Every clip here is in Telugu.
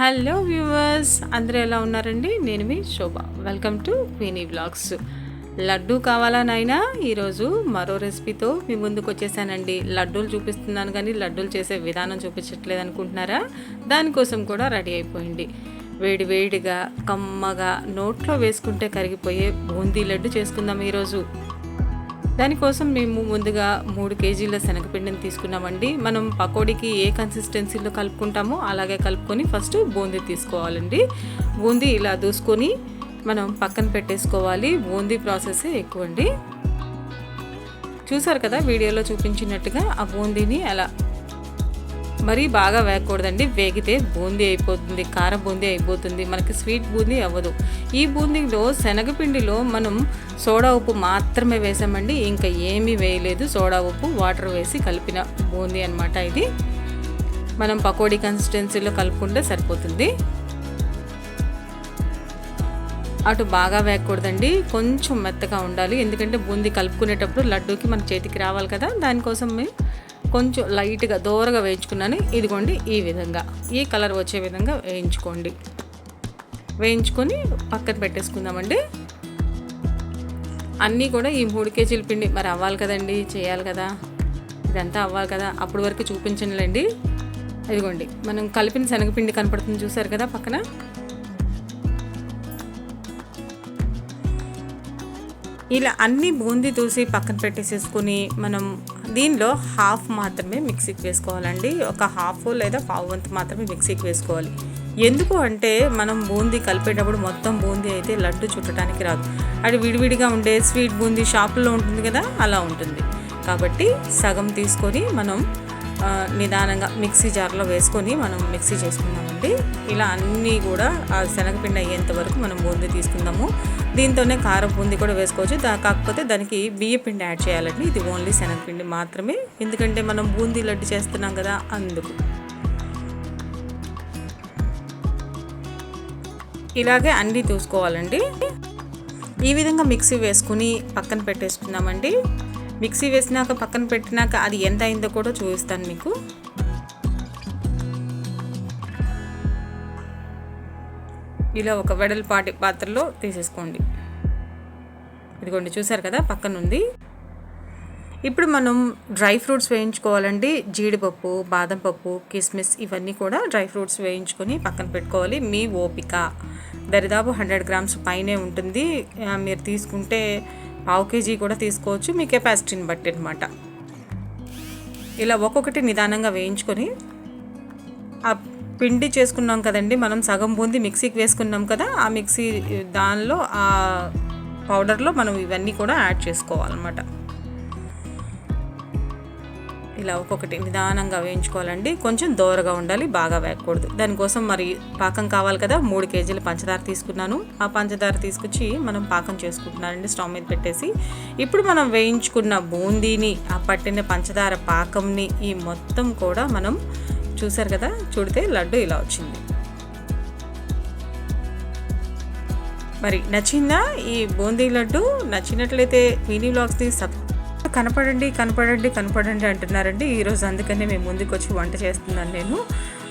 హలో వ్యూవర్స్ అందరూ ఎలా ఉన్నారండి? నేను మీ Shobha. Welcome to queenie blogs laddu కావాలా నాయనా? ఈరోజు మరో రెసిపీతో మీ ముందుకు వచ్చేసానండి. లడ్డూలు చూపిస్తున్నాను కానీ లడ్డూలు చేసే విధానం చూపించట్లేదు అనుకుంటున్నారా? దానికోసం కూడా రెడీ అయిపోయింది. వేడి వేడిగా కమ్మగా నోట్లో వేసుకుంటే కరిగిపోయే బూందీ లడ్డు చేసుకుందాం ఈరోజు. దానికోసం మేము ముందుగా మూడు కేజీల శనగపిండిని తీసుకున్నామండి. మనం పకోడీకి ఏ కన్సిస్టెన్సీలో కలుపుకుంటామో అలాగే కలుపుకొని ఫస్ట్ బూందీ తీసుకోవాలండి. బూందీ ఇలా దూసుకొని మనం పక్కన పెట్టేసుకోవాలి. బూందీ ప్రాసెస్ ఎక్కువ అండి చూసారు కదా వీడియోలో చూపించినట్టుగా ఆ బూందీని అలా మరీ బాగా వేయకూడదండి. వేగితే బూందీ అయిపోతుంది కారం బూందీ అయిపోతుంది. మనకి స్వీట్ బూందీ అవ్వదు. ఈ బూందీలో శనగపిండిలో మనం సోడా ఉప్పు మాత్రమే వేసామండి. ఇంకా ఏమీ వేయలేదు. సోడా ఉప్పు వాటర్ వేసి కలిపిన బూందీ అనమాట ఇది. మనం పకోడీ కన్సిస్టెన్సీలో కలుపుకుంటే సరిపోతుంది. అటు బాగా వేయకూడదండి. కొంచెం మెత్తగా ఉండాలి. ఎందుకంటే బూందీ కలుపుకునేటప్పుడు లడ్డూకి మన చేతికి రావాలి కదా. దానికోసం మేము కొంచెం లైట్గా దూరగా వేయించుకున్నాను. ఇదిగోండి ఈ విధంగా. ఈ కలర్ వచ్చే విధంగా వేయించుకోండి. వేయించుకొని పక్కన పెట్టేసుకుందామండి. అన్నీ కూడా ఈ మూడు కేజీల పిండి మరి అవ్వాలి కదండి చేయాలి కదా. ఇదంతా అవ్వాలి కదా. అప్పటి వరకు చూపించండి ఇదిగోండి మనం కలిపిన శనగపిండి కనపడుతుంది చూసారు కదా పక్కన? ఇలా అన్ని బూందీ తూసి పక్కన పెట్టేసేసుకుని మనం దీనిలో హాఫ్ మాత్రమే మిక్సీకి వేసుకోవాలండి. ఒక హాఫ్ లేదా పావు వంతు మాత్రమే మిక్సీకి వేసుకోవాలి. ఎందుకు అంటే మనం బూందీ కలిపేటప్పుడు మొత్తం బూందీ అయితే లడ్డు చుట్టడానికి రాదు. అది విడివిడిగా ఉండే స్వీట్ బూందీ షాపుల్లో ఉంటుంది కదా అలా ఉంటుంది. కాబట్టి సగం తీసుకొని మనం నిదానంగా మిక్సీ జార్లో వేసుకొని మనం మిక్సీ చేసుకుందామండి. ఇలా అన్నీ కూడా ఆ శనగపిండి అయ్యేంత వరకు మనం బూందీ తీసుకుందాము. దీంతోనే కారం బూందీ కూడా వేసుకోవచ్చు. దా కాకపోతే దానికి బియ్య పిండి యాడ్ చేయాలండి. ఇది ఓన్లీ శనగపిండి మాత్రమే. ఎందుకంటే మనం బూందీ లడ్డు చేస్తున్నాం కదా అందుకు. ఇలాగే అన్నీ చూసుకోవాలండి. ఈ విధంగా మిక్సీ వేసుకుని పక్కన పెట్టేసుకుందామండి. మిక్సీ వేసినాక పక్కన పెట్టినాక అది ఎంత అయిందో కూడా చూపిస్తాను మీకు. ఇలా ఒక వెడల్పాటి పాత్రలో తీసేసుకోండి. ఇదిగోండి చూసారు కదా పక్కన ఉంది. ఇప్పుడు మనం డ్రై ఫ్రూట్స్ వేయించుకోవాలండి. జీడిపప్పు బాదం పప్పు కిస్మిస్ ఇవన్నీ కూడా డ్రై ఫ్రూట్స్ వేయించుకొని పక్కన పెట్టుకోవాలి. మీ ఓపిక. దరిదాపు హండ్రెడ్ గ్రామ్స్ పైనే ఉంటుంది. మీరు తీసుకుంటే పావు కేజీ కూడా తీసుకోవచ్చు. మీ కెపాసిటీని బట్టి అనమాట ఇలా ఒక్కొక్కటి నిదానంగా వేయించుకొని ఆ పిండి చేసుకున్నాం కదండి మనం సగం బూంది మిక్సీకి వేసుకున్నాం కదా ఆ మిక్సీ దానిలో ఆ పౌడర్లో మనం ఇవన్నీ కూడా యాడ్ చేసుకోవాలన్నమాట. ఇలా ఒక్కొక్కటి నిదానంగా వేయించుకోవాలండి. కొంచెం దోరగా ఉండాలి బాగా వేయకూడదు. దానికోసం మరి పాకం కావాలి కదా మూడు కేజీలు పంచదార తీసుకున్నాను. ఆ పంచదార తీసుకొచ్చి మనం పాకం చేసుకుంటున్నానండి స్టవ్ మీద పెట్టేసి. ఇప్పుడు మనం వేయించుకున్న బూందీని ఆ పట్టిన పంచదార పాకంని ఈ మొత్తం కూడా మనం చూసారు కదా చూడితే లడ్డు ఇలా వచ్చింది. మరి నచ్చిందా ఈ బూందీ లడ్డు? నచ్చినట్లయితే మినీ బ్లాగ్స్ని సబ్ కనపడండి కనపడండి కనపడండి అంటున్నారండి. ఈరోజు అందుకనే మేము ముందుకు వచ్చి వంట చేస్తున్నాను నేను.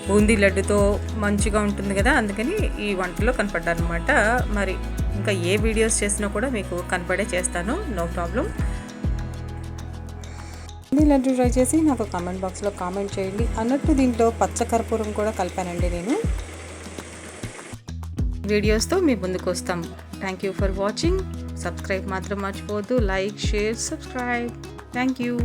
బూందీ లడ్డుతో మంచిగా ఉంటుంది కదా అందుకని ఈ వంటలో కనపడ్డాను అనమాట మరి ఇంకా ఏ వీడియోస్ చేసినా కూడా మీకు కనపడే చేస్తాను. No problem. Boondi laddu try చేసి నాకు కామెంట్ బాక్స్లో కామెంట్ చేయండి. అన్నట్టు దీంట్లో పచ్చకర్పూరం కూడా కలిపానండి నేను. వీడియోస్తో మీ ముందుకు వస్తాం. Thank you for watching subscribe మాత్రం మర్చిపోవద్దు. Like share subscribe. Thank you